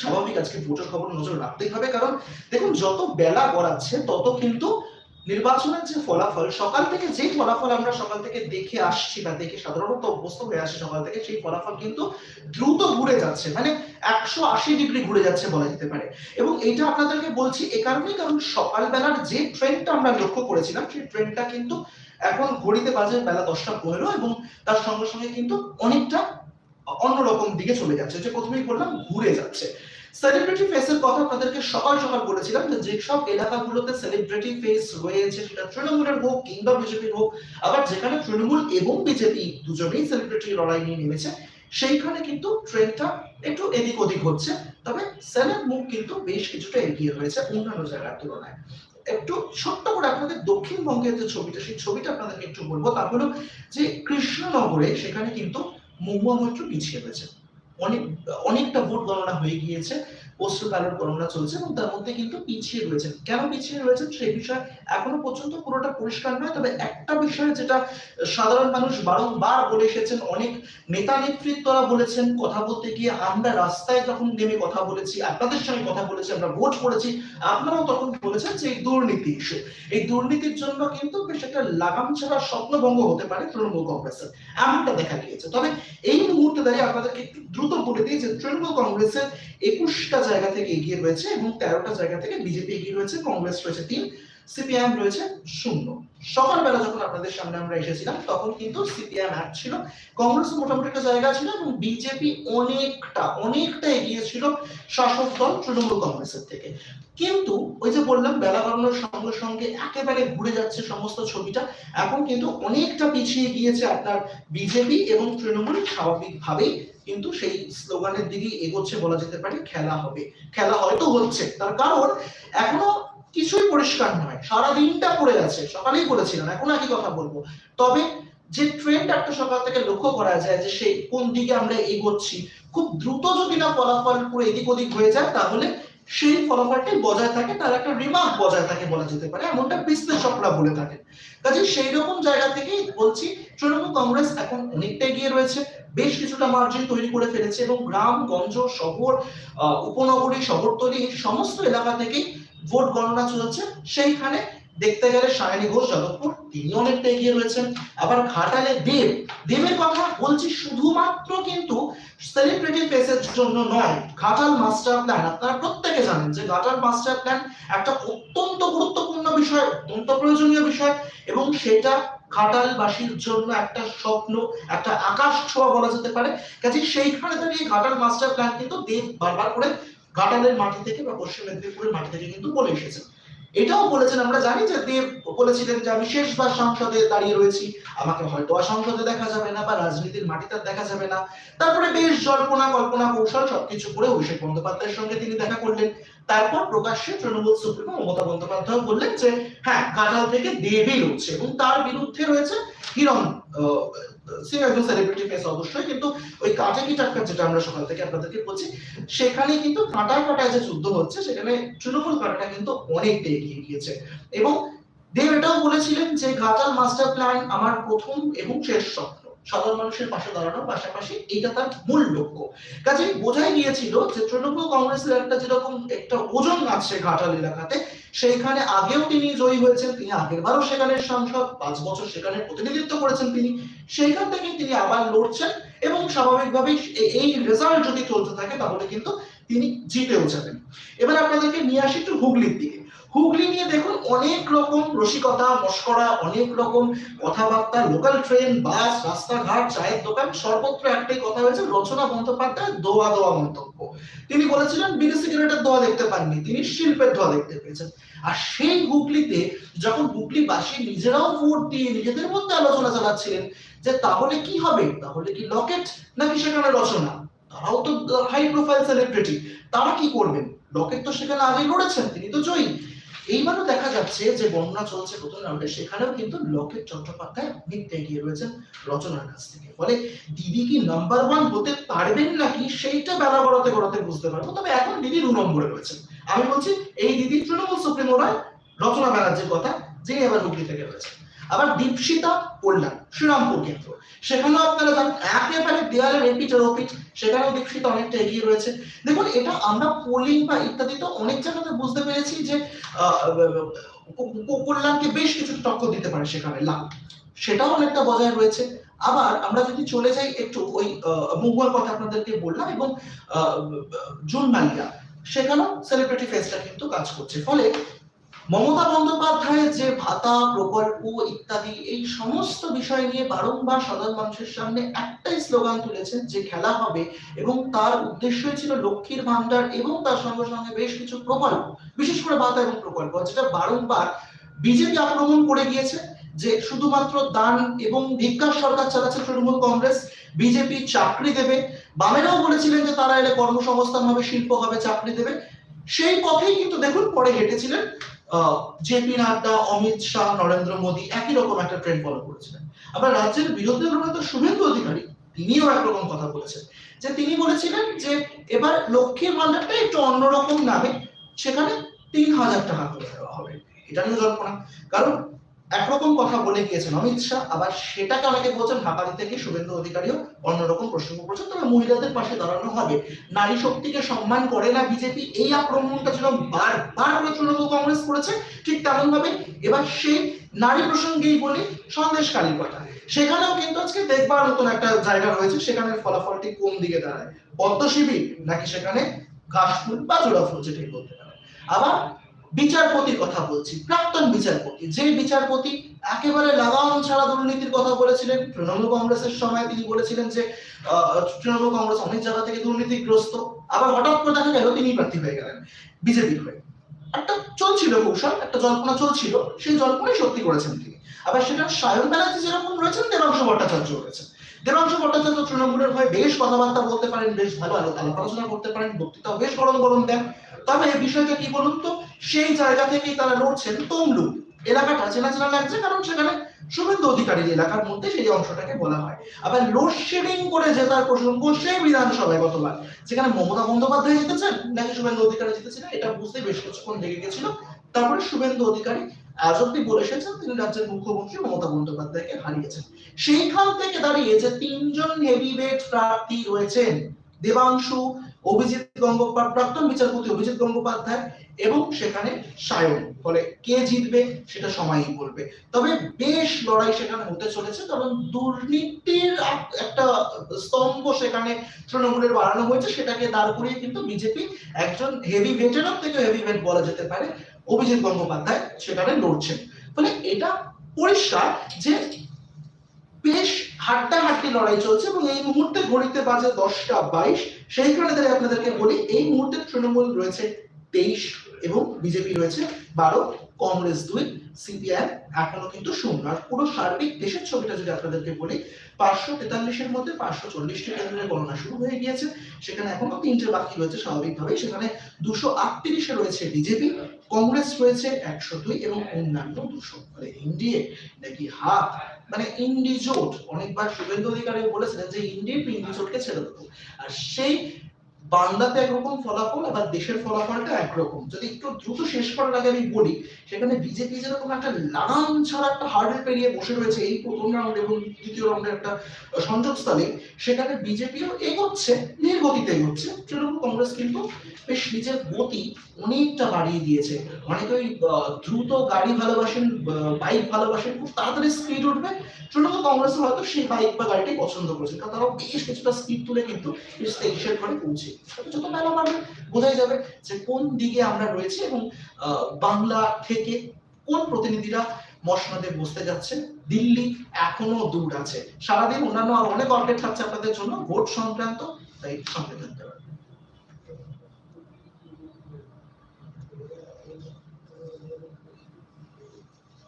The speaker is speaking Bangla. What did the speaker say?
স্বাভাবিক আজকে ভোটের খবর নজর রাখতেই হবে। কারণ দেখুন, যত বেলা গড়াচ্ছে, তত কিন্তু নির্বাচনের যে ফলাফল, সকাল থেকে যে ফলাফল আমরা সকাল থেকে দেখে আসছি বা দেখে সাধারণত অভ্যস্ত হয়ে আসছি সকাল থেকে, সেই ফলাফল কিন্তু দ্রুত ঘুরে যাচ্ছে। মানে একশো আশি ডিগ্রি ঘুরে যাচ্ছে বলা যেতে পারে। এবং এইটা আপনাদেরকে বলছি এ কারণেই, কারণ সকালবেলার যে ট্রেন্ডটা আমরা লক্ষ্য করেছিলাম, সেই ট্রেন্ডটা কিন্তু এখন ঘড়িতে বাজে বেলা দশটা পনেরো এবং তার সঙ্গে সঙ্গে কিন্তু অনেকটা অন্যরকম দিকে চলে যাচ্ছে, যে প্রথমেই বললাম ঘুরে যাচ্ছে। সেলিব্রিটি ফেসের কথা আপনাদেরকে সকাল সকাল বলেছিলাম যে যেসব এলাকাগুলোতে সেলিব্রিটি ফেস রয়েছে, সেটা তৃণমূলের হোক কিংবা বিজেপির হোক, আবার যেখানে তৃণমূল এবং বিজেপি দুজনেই সেলিব্রিটি লড়াই নিয়ে নেমেছে, সেইখানে কিন্তু ট্রেনটা একটু এদিক ওদিক হচ্ছে, তবে সেলের মুখ কিন্তু বেশ কিছুটা এগিয়ে রয়েছে অন্যান্য জায়গার তুলনায়। একটু ছোট্ট করে আপনাদের দক্ষিণবঙ্গের যে ছবিটা, সেই ছবিটা আপনাদেরকে একটু বলব তা হলো যে কৃষ্ণনগরে সেখানে কিন্তু মহুয়া মৈত্র পিছিয়ে রয়েছে অনেক অনেকটা ভোট গণনা হয়ে গিয়েছে। পোস্টাল ব্যালট গণনা চলছে এবং তার মধ্যে কিন্তু পিছিয়ে রয়েছেন। কেন পিছিয়ে রয়েছেন সেই বিষয়ে এখনও পর্যন্ত পুরোটা পরিষ্কার নয়, তবে একটা বিষয় যেটা সাধারণ মানুষ বারংবার বলে এসেছেন, অনেক নেতা নেতৃত্বরা বলেছেন, কথা বলতে গিয়ে আমরা রাস্তায় যখন নেমে কথা বলেছি, আপনাদের সঙ্গে কথা বলেছি, আমরা ভোট করেছি আপনারাও তখন বলেছেন যে এই দুর্নীতি ইস্যু এই দুর্নীতির জন্য কিন্তু বেশ একটা লাগাম ছাড়া স্বপ্নভঙ্গ হতে পারে তৃণমূল কংগ্রেসের। এমনটা দেখা গিয়েছে। তবে এই মুহূর্তে দাঁড়িয়ে আপনাদেরকে একটু দ্রুত বলে দিই যে তৃণমূল কংগ্রেসের একুশটা জায়গা থেকে এগিয়ে রয়েছে এবং তেরোটা জায়গা থেকে বিজেপি এগিয়ে রয়েছে, কংগ্রেস রয়েছে তিন, সিপিআইএম রয়েছে শূন্য। সকালবেলা যখন আপনাদের সামনে আমরা এসেছিলাম, তখন কিন্তু সিপিআইএম এক ছিল। কংগ্রেস মোটামুটি একটা জায়গা ছিল এবং বিজেপি অনেকটা অনেকটা এগিয়ে ছিল শাসক দল তৃণমূল কংগ্রেসের থেকে। কিন্তু ওই যে বললাম, বেলা বাড়ানোর সঙ্গে সঙ্গে একেবারে ঘুরে যাচ্ছে সমস্ত ছবিটা। এখন কিন্তু অনেকটা পিছিয়ে গিয়েছে আপনার বিজেপি এবং তৃণমূল স্বাভাবিকভাবেই। কিন্তু সেই স্লোগানের দিকেই এগোচ্ছে বলা যেতে পারে, খেলা হবে। খেলা হয়তো হচ্ছে, তার কারণ এখনও কিছুই পরিষ্কার নয়। সারা দিনটা পড়ে আছে, সকালেই বলেছিলাম এখন একই কথা বলব? তবে যে ট্রেন্ড একটা সকাল থেকে লক্ষ্য করা যায় যে সেই কোন দিকে আমরা এগোচ্ছি, খুব দ্রুত যদি না ফলাফল পুরো এদিক ওদিক হয়ে যায়, তাহলে সেই ফলাফলটাই বজায় থাকে, তার একটা রিমার্ক বজায় থাকে বলা যেতে পারে, এমনটা বিশ্লেষকরা বলে থাকেন। কাজে সেই রকম জায়গা থেকেই বলছি, তৃণমূল কংগ্রেস এখন অনেকটা এগিয়ে রয়েছে, বেশ কিছুটা মার্জিন তৈরি করে ফেলেছে এবং গ্রাম, গঞ্জ, শহর উপনগরী, শহরতলি, এই সমস্ত এলাকা থেকেই ভোট গণনা চলছে। সেইখানে দেখতে গেলে সায়নী ঘোষ, যাদবপুর, তিনি অনেকটা এগিয়ে রয়েছেন। আবার ঘাটালে দেব, দেবের কথা বলছি শুধুমাত্র কিন্তু সেলিব্রিটি ফেসের জন্য নয় ঘাটাল মাস্টার প্ল্যান আপনারা প্রত্যেকে জানেন যে ঘাটাল মাস্টার প্ল্যান একটা অত্যন্ত গুরুত্বপূর্ণ বিষয়, অত্যন্ত প্রয়োজনীয় বিষয়, এবং সেটা ঘাটালবাসীর জন্য একটা স্বপ্ন, একটা আকাশ ছোঁয়া বলা যেতে পারে। কাজে সেইখানে দাঁড়িয়ে ঘাটাল মাস্টার প্ল্যান কিন্তু দেব বারবার করে ঘাটালের মাটি থেকে বা পশ্চিম মেদিনীপুরের মাটি থেকে কিন্তু বলে এসেছেন এটাও বলেছেন, আমরা জানি যে দেব বলেছিলেন যে আমি শেষবার সংসদে দাঁড়িয়ে রয়েছি, আমাকে হয়তো আর সংসদে দেখা যাবে না বা রাজনীতির মাটিতে দেখা যাবে না। তারপরে বেশ জল্পনা কল্পনা কৌশল সবকিছু করে অভিষেক বন্দ্যোপাধ্যায়ের সঙ্গে তিনি দেখা করলেন। তারপর প্রকাশ্যে তৃণমূল সুপ্রিমো মমতা বন্দ্যোপাধ্যায় বললেন যে হ্যাঁ ঘাটাল থেকে দেবই রয়েছে এবং তার বিরুদ্ধে রয়েছে হিরণ সে একজন সেলিব্রিটি ফেস অবশ্যই, কিন্তু ওই কাটাকি টাক্কার যেটা আমরা সকাল থেকে আপনাদেরকে বলছি, সেখানে কিন্তু কাঁটায় কাঁটায় যে যুদ্ধ হচ্ছে, সেখানে তৃণমূল কিন্তু অনেকটা এগিয়ে গিয়েছে। এবং দেব এটাও বলেছিলেন যে, ঘাটাল মাস্টার প্ল্যান আমার প্রথম এবং শেষ স্বপ্ন। সাধারণ মানুষের পাশে দাঁড়ানোর পাশাপাশি এটা তার মূল লক্ষ্য। কাজে বোঝাই গিয়েছিল যে, তৃণমূল কংগ্রেসের একটা যেরকম একটা ওজন আছে ঘাটাল এলাকাতে সেইখানে আগেও তিনি জয়ী হয়েছেন, তিনি আগের বারও সেখানের সাংসদ, পাঁচ বছর সেখানে প্রতিনিধিত্ব করেছেন তিনি, সেইখান থেকে তিনি আবার লড়ছেন এবং স্বাভাবিকভাবেই এই রেজাল্ট যদি চলতে থাকে, তাহলে কিন্তু তিনি জিতেও যাবেন। এবার আপনাদেরকে নিয়ে আসি একটু হুগলির দিকে। হুগলি নিয়ে দেখুন অনেক রকম রসিকতা, মস্করা, অনেক রকম কথাবার্তা লোকাল ট্রেন বাস রাস্তাঘাট, চায়ের দোকান, সর্বত্র একটাই কথা হয়েছে, রচনা বন্দ্যোপাধ্যায় দোয়া দোয়া মন্তব্য। তিনি বলেছিলেন বিড়ি সিগারেটের দোয়া দেখতে পাননি, তিনি শিল্পের দোয়া দেখতে পেয়েছেন। আর সেই হুগলিতে যখন হুগলিবাসী নিজেরাও ভোট দিয়ে নিজেদের মধ্যে আলোচনা চালাচ্ছিলেন যে তাহলে কি হবে? তাহলে কি লকেট নাকি সেখানে রচনা? তারাও তো হাই প্রোফাইল সেলিব্রিটি তারা কি করবেন? লকেট তো সেখানে আগেই লড়েছেন তিনি তো জয়ী। এইবারও দেখা যাচ্ছে যে বন্যা চলছে প্রথম রাউন্ডে, সেখানেও কিন্তু লকেট চট্টোপাধ্যায় অনেকটা এগিয়ে রয়েছেন রচনার কাছ থেকে। ফলে দিদি কি নাম্বার ওয়ান হতে পারবেন নাকি সেইটা বেলা গড়াতে গড়াতে বুঝতে পারব। তবে এখন দিদি দু নম্বরে রয়েছেন। আমি বলছি, এই দিদির তৃণমূল সুপ্রিমো নয় রচনা ব্যানার্জির কথা, যিনি এবার হুগলি থেকে রয়েছেন। আবার দীপশিতা কল্যাণ, শ্রীরামপুর কেন্দ্র। সেখানেও আপনারা জানেন একেবারে দেয়ালের এপিটার ওপিট সেখানেও দীপশিতা অনেকটা এগিয়ে রয়েছে। দেখুন, এটা আমরা পোলিং বা ইত্যাদিতে অনেক জায়গাতে বুঝতে পেরেছি যে কল্যাণকে বেশ কিছু টক্কর দিতে পারে সেখানে, লাভ। সেটাও অনেকটা বজায় রয়েছে। আবার আমরা যদি চলে যাই একটু ওই মুঘল কথা আপনাদেরকে বললাম এবং জুন মালিয়া সেখানেও সেলিব্রিটি ফেসটা কিন্তু কাজ করছে। ফলে মমতা বন্দ্যোপাধ্যায়ের যে ভাতা, প্রকল্প ইত্যাদি, এই সমস্ত বিষয় নিয়ে বারংবার সাধারণ মানুষের সামনে একটাই স্লোগান তুলেছেন যে খেলা হবে এবং তার উদ্দেশ্যই ছিল লক্ষ্মীর ভান্ডার এবং তার সঙ্গে সঙ্গে বেশ কিছু প্রকল্প, বিশেষ করে ভাতা এবং প্রকল্প, যেটা বারংবার বিজেপি আক্রমণ করে গিয়েছে যে শুধুমাত্র দান এবং ধিক্কার সরকার চালাচ্ছে তৃণমূল কংগ্রেস, বিজেপি চাকরি দেবে। বামেরাও বলেছিলেন যে তারা এলে কর্মসংস্থান হবে, শিল্প হবে, চাকরি দেবে। সেই পথেই কিন্তু দেখুন পরে হেঁটেছিলেন জেপি নাড্ডা, অমিত শাহ, নরেন্দ্র মোদী, একই রকম একটা ট্রেন ফলো করেছিলেন। আবার রাজ্যের বিরোধী দলনেতা শুভেন্দু অধিকারী, তিনিও একরকম কথা বলেছেন, যে তিনি বলেছিলেন যে এবার লক্ষ্মীর ভান্ডারটা একটু অন্যরকম নামে, সেখানে তিন হাজার টাকা করে দেওয়া হবে। এটা নিয়ে জল্পনা। কারণ একরকম কথা বলে গিয়েছেন অমিত শাহ, আবার সেটাকে অনেকে বলছেন দিতে গিয়ে শুভেন্দু অধিকারীও অন্যরকম প্রসঙ্গ করছেন। তবে মহিলাদের পাশে দাঁড়ানো হবে। নারী শক্তিকে সম্মান করে না বিজেপি, এই আক্রমণটা ছিল বারবার করে তৃণমূল কংগ্রেস করেছে, ঠিক তেমন ভাবে এবার সেই নারী প্রসঙ্গেই বলি সন্দেশকালীর কথা। সেখানেও কিন্তু আজকে দেখবার মতন একটা জায়গা রয়েছে, সেখানে ফলাফলটি কোন দিকে দাঁড়ায়? পদ্ম নাকি সেখানে ঘাসফুল বা জোড়া ফুল, যেটাই বলতে পারে আবার বিচারপতির কথা বলছি, প্রাক্তন বিচারপতি। যে বিচারপতি একেবারে লাগাম ছাড়া দুর্নীতির কথা বলেছিলেন, তৃণমূল কংগ্রেসের সময় তিনি বলেছিলেন যে তৃণমূল কংগ্রেস অনেক জায়গা থেকে দুর্নীতিগ্রস্ত। আবার হঠাৎ করে দেখা গেল তিনি প্রার্থী হয়ে গেলেন, বিজেপির হয়ে। একটা চলছিল কৌশল, একটা জল্পনা চলছিল, সেই জল্পনাই সত্যি করেছেন তিনি। আবার সেটা সায়ন ব্যানার্জি যেরকম রয়েছেন, দেবাংশু ভট্টাচার্য রয়েছেন। দেবাংশু ভট্টাচার্য তৃণমূলের হয়ে বেশ কথাবার্তা বলতে পারেন, বেশ ভালো আলো আলোচনা করতে পারেন, বক্তৃতাও বেশ গরম গরম দেন। তবে এই বিষয়টা কি বলুন তো? সেই জায়গা থেকেই তারা লড়ছেন তমলুক। এলাকাটা চেনা চেনা লাগছে কারণ সেখানে শুভেন্দু অধিকারীর এলাকার মধ্যে সেই অংশটাকে বলা হয়। আবার লোডশেডিং করে জেতার প্রসঙ্গ সেই বিধানসভায় গতবার। যেখানে মমতা বন্দ্যোপাধ্যায় জিতেছেন নাকি শুভেন্দু অধিকারী জিতেছেন এটা বুঝতে বেশ কিছুক্ষণ লেগে গেছিল। তারপরে শুভেন্দু অধিকারী আজ অব্দি বলে এসেছেন তিনি রাজ্যের মুখ্যমন্ত্রী মমতা বন্দ্যোপাধ্যায়কে হারিয়েছেন। সেইখান থেকে দাঁড়িয়ে যে তিনজন হেভিওয়েট প্রার্থী রয়েছেন, দেবাংশু অভিজিৎ গঙ্গোপাধ্যায়, প্রাক্তন বিচারপতি অভিজিৎ গঙ্গোপাধ্যায় এবং সেখানে সায়ন। ফলে কে জিতবে সেটা সময়ই বলবে। তবে বেশ লড়াই সেখানে হতে চলেছে, কারণ দুর্নীতির একটা স্তম্ভ সেখানে তৃণমূলের বাড়ানো হয়েছে, সেটাকে দাঁড় করিয়ে কিন্তু বিজেপি একজন হেভি ভেটেরান থেকে হেভি ভেট বলা যেতে পারে, অভিজিৎ গঙ্গোপাধ্যায় সেখানে লড়ছেন। ফলে এটা পরিষ্কার যে হাড্ডাহাড্ডি লড়াই চলছে এবং এই মুহূর্তে ঘড়িতে বাজে দশটা বাইশ। সেইখানে দাঁড়িয়ে আপনাদেরকে বলি, এই মুহূর্তে তৃণমূল রয়েছে তেইশ এবং বিজেপি রয়েছে বারো। কংগ্রেস দুই সিপিআই এখনও কিন্তু শূন্য। আর পুরো সার্বিক দেশের ছবিটা যদি আপনাদেরকে বলি, পাঁচশো তেতাল্লিশের মধ্যে পাঁচশো চল্লিশটি কেন্দ্রের গণনা শুরু হয়ে গিয়েছে। সেখানে এখনও তিনটে বাকি রয়েছে স্বাভাবিকভাবেই। সেখানে দুশো আটত্রিশে রয়েছে বিজেপি, কংগ্রেস রয়েছে একশো দুই এবং অন্যান্য দুশো। মানে এনডিএ নাকি হাত মানে ইন্ডি জোট, অনেকবার শুভেন্দু অধিকারী বলেছিলেন যে ইন্ডি ইন্ডি জোটকে ছেড়ে দেবো। আর সেই বাংলাতে একরকম ফলাফল, আবার দেশের ফলাফলটা একরকম। যদি একটু দ্রুত শেষ করার আগে আমি বলি, সেখানে বিজেপি যেরকম একটা লাগাম ছাড়া একটা হার্ডেল পেরিয়ে বসে রয়েছে এই প্রথম রাউন্ড এবং দ্বিতীয় রাউন্ডের একটা সংযোগস্থলে, সেখানে বিজেপিও এগোচ্ছে ধীর গতিতে এগোচ্ছে। তৃণমূল কংগ্রেস কিন্তু বেশ নিজের গতি অনেকটা বাড়িয়ে দিয়েছে। অনেকে ওই দ্রুত গাড়ি ভালোবাসেন বাইক ভালোবাসেন, খুব তাড়াতাড়ি স্পিড উঠবে। তৃণমূল কংগ্রেস হয়তো সেই বাইক বা গাড়িটাই পছন্দ করছে। কারণ তারাও বেশ কিছুটা স্পিড তুলে কিন্তু তেইশের ঘরে পৌঁছে। যত মেলা বাড়বে বোঝাই যাবে যে কোন দিকে আমরা রয়েছি এবং বাংলা থেকে কোন প্রতিনিধিরা মসনদে বসতে যাচ্ছে, দিল্লি এখনও দূর আছে। সারাদিন অন্যান্য অনেক আপডেট থাকছে আপনাদের জন্য, ভোট সংক্রান্ত, তাই সঙ্গে থাকতে